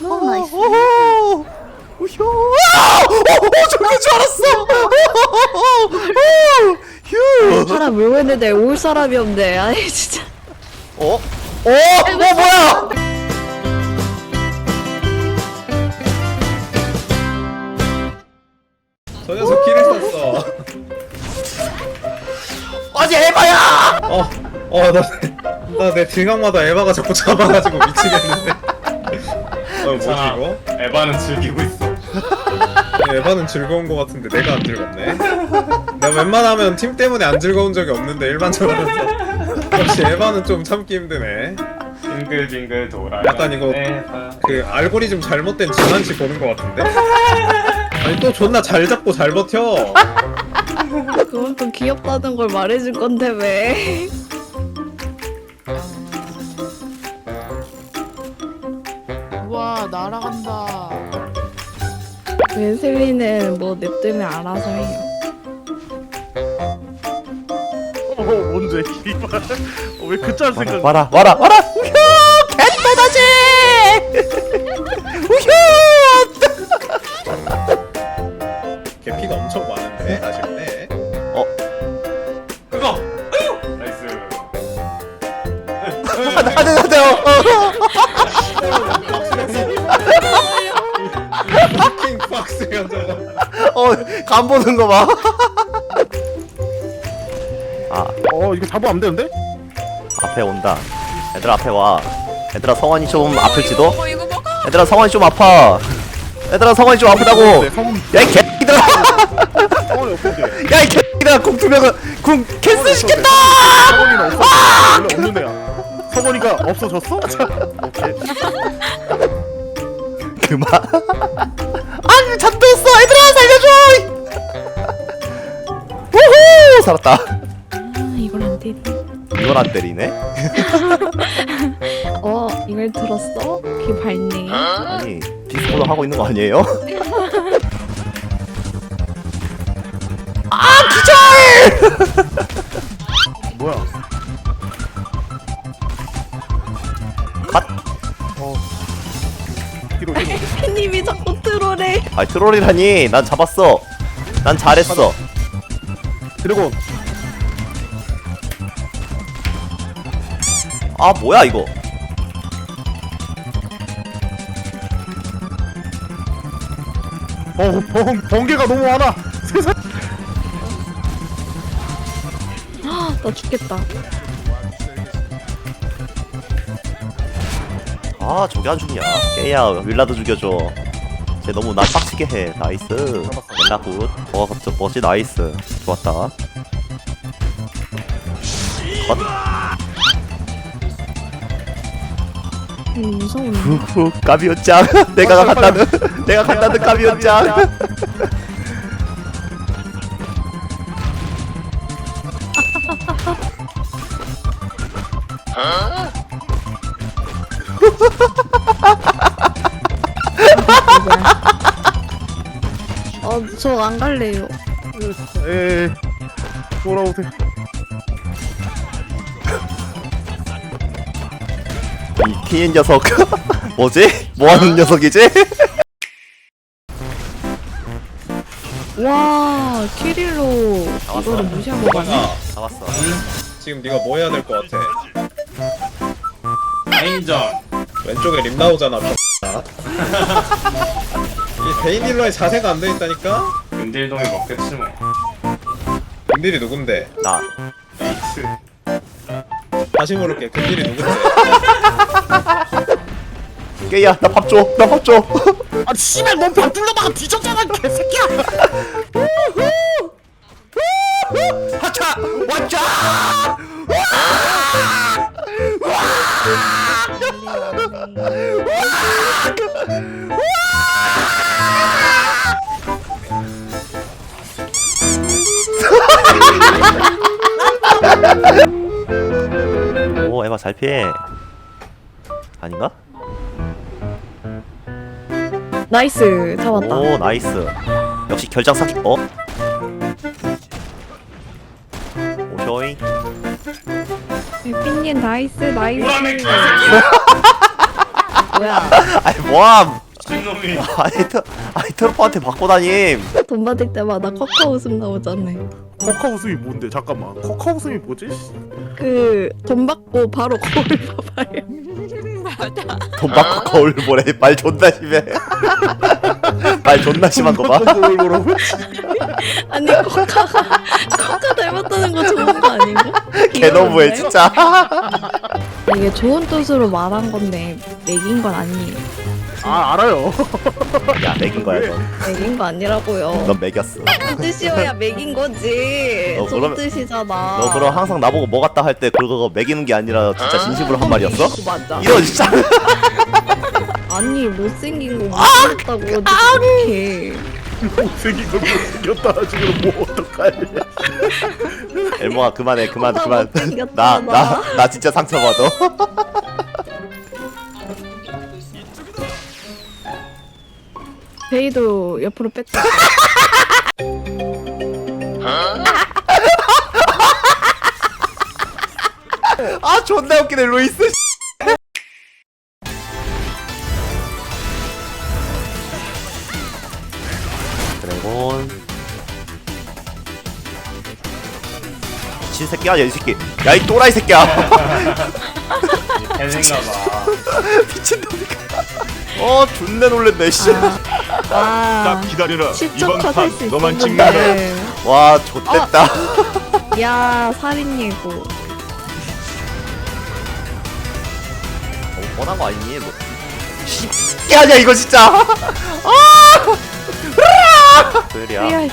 너무 나이스. 오호! 우효! 아! 오, 오, 저럴 줄 알았어! 휴! 사람 왜 했는데 올 사람이 없네. 아니 진짜. 어? 어? 어, 뭐야? 저 녀석 길을 썼어. 아니, 에바야! 어, 어, 나, 나내 등각마다 에바가 자꾸 잡아가지고 미치겠는데. 어, 뭐지 괜찮아. 이거? 에바는 즐기고 있어. 에바는 즐거운 거 같은데 내가 안 즐겁네. 내가 웬만하면 팀 때문에 안 즐거운 적이 없는데 일반적으로 역시 에바는 좀 참기 힘드네. 빙글빙글 돌아. 약간 이거 그 알고리즘 잘못된 지난치 보는 거 같은데? 아니 또 존나 잘 잡고 잘 버텨. 그만큼 귀엽다는 걸 말해줄 건데 왜? 웨슬리는 뭐 냅두면 알아서 해요. 어 뭔데 이발 어, 왜 그짤 생각 와라, 와라, 와라! 우효! 캣배다지! 우효! 개피가 엄청 많은데 아쉽네. 그거. 나이스. 나도, 나도! 킹 어, 간 보는 거 봐. 아, 어 이거 잡으면 안 되는데? 앞에 온다. 얘들아, 앞에 와. 얘들아, 성환이 좀 아플지도? 얘들아, 성환이 좀 아파. 얘들아, 성환이 좀 아프다고! 네, 성훈 야, 이 개새끼들아! 성훈이 없는데 야, 이 개새끼들아! 궁 두 명은, 궁 캔슬 시켰다! 성훈이는 없어 원래 없는 애야 성훈이가 없어졌어? 자, 오케이 그만. 살았다. 아 이걸 안 때리. 이걸 안 때리네? 어 이걸 들었어? 귀 밝네. 아니, 디스코드 하고 있는 거 아니에요? 아, 기절! 뭐야 갓! 뒤로 뒤로 팬님이 자꾸 트롤해. 아, 트롤이라니. 난 잡았어. 난 잘했어. 드래곤 아, 뭐야, 이거. 어 번, 번개가 너무 많아 세상 나 죽겠다. 아, 저게 안 죽냐. 깨야, 윌라도 죽여줘. 쟤 너무 날 빡치게 해. 나이스. 멜 라 굿. 어, 갑자기 멋지 나이스. 좋았다. 컷. 음, 무서운데. 후후, 까비오짱. 내가 간다는, 내가 간다는 까비오짱. 어 저 안 갈래요. 에이 돌아오세요 이 TN 녀석. 뭐지? 뭐하는 녀석이지? 와 키릴로 이거를 무시하고 가네. 아, 잡았어. 지금 네가 뭐 해야 될 것 같아? 라인전. 왼쪽에 림 나오잖아. 병*** 아. 이 베인 딜러의 자세가 안 돼 있다니까? 근딜동이 먹겠지 뭐. 근딜이 누군데? 나. 에이트. 다시 물을게. 근딜이 누군데? 깨야, 나 밥 줘. 나 밥 줘. 아 씨발 넌밥 뚫려다가 뒤졌잖아 개새끼야 하차! 왔자! 오, 에 잘 피해. 아닌가? 나이스 잡았다. 오, 나이스. 역시 결장 사기. 어? 오쇼잉. 삐님 나이스 나이스. 뭐야? 아니 뭐함 트 아니 트로퍼한테 받고 다님 돈 받을 때마다 커커 웃음 나오잖아요. 커커 웃음이 뭔데? 잠깐만. 커커 웃음이 뭐지? 그 돈 받고 바로 거울 봐봐요. 돈 받고 거울 보래 말 존나 심해 말 존나 심한 거봐 거울 보라고? 아니 커커가 커커 닮았다는 거 좋은 거 아닌가? 개너무해 귀여운데? 진짜 이게 좋은 뜻으로 말한 건데 맥인 건 아니에요. 아 알아요. 야 맥인 거야 넌. 맥인 거 아니라고요. 넌 맥였어 좋은 뜻이어야 맥인 거지. 너 좋은 그러면- 뜻이잖아. 너 그럼 항상 나보고 뭐 같다 할 때 그거 맥이는 게 아니라 진짜 진심으로 한 말이었어? 그거 맞아. 이런 진짜 아니 못생긴 거 못생겼다고 어떻게? 생긴 걸 못생겼다. 지금 뭐 어떡하냐? 엘모아 그만해 그만 나 그만. 못생겼다, 나 나. 나 진짜 상처받아. 베이도 옆으로 뺐다. 아 존나 웃기네 루이스. 드래곤 미친 새끼야 이 새끼. 야 이 또라이 새끼야. 개생가봐. 미친놈이가 어 존나 놀랬네 아, 기다려라. 시청 이번 컷할 판수 너만 찍는다. 있었는데. 씨와 좆됐다. 야 살인 예고. 너무 뻔한 거 아니니 뭐. 씨, 아니야 이거 진짜. 아! 그래야? 야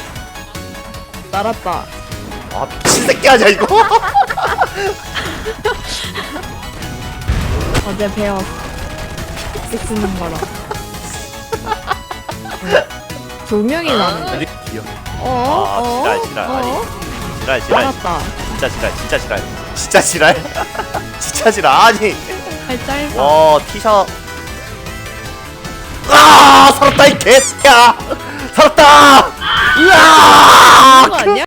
날았다. 아 미친 새끼 아니야 이거 어제 배웠어. 픽스 쓰는 거라. 조명이 나는데. 귀여워 어? 아, 어? 지랄, 지랄, 어? 아니. 지랄 지랄 나갔다. 진짜 지랄 진짜 지랄 진짜 지랄 진짜 지랄 아니 팔 짧아. 와 티셔 아 살았다 이 개새끼야 살았다 그런 거 아니야?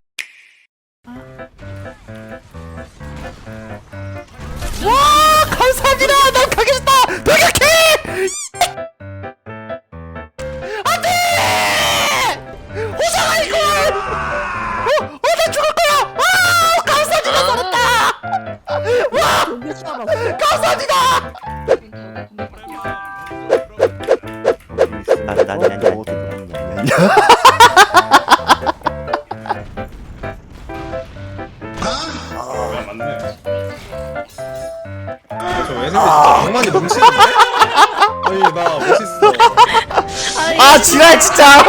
진짜 낭만이 넘치는데? 아니 나 멋있어 아 지랄 진짜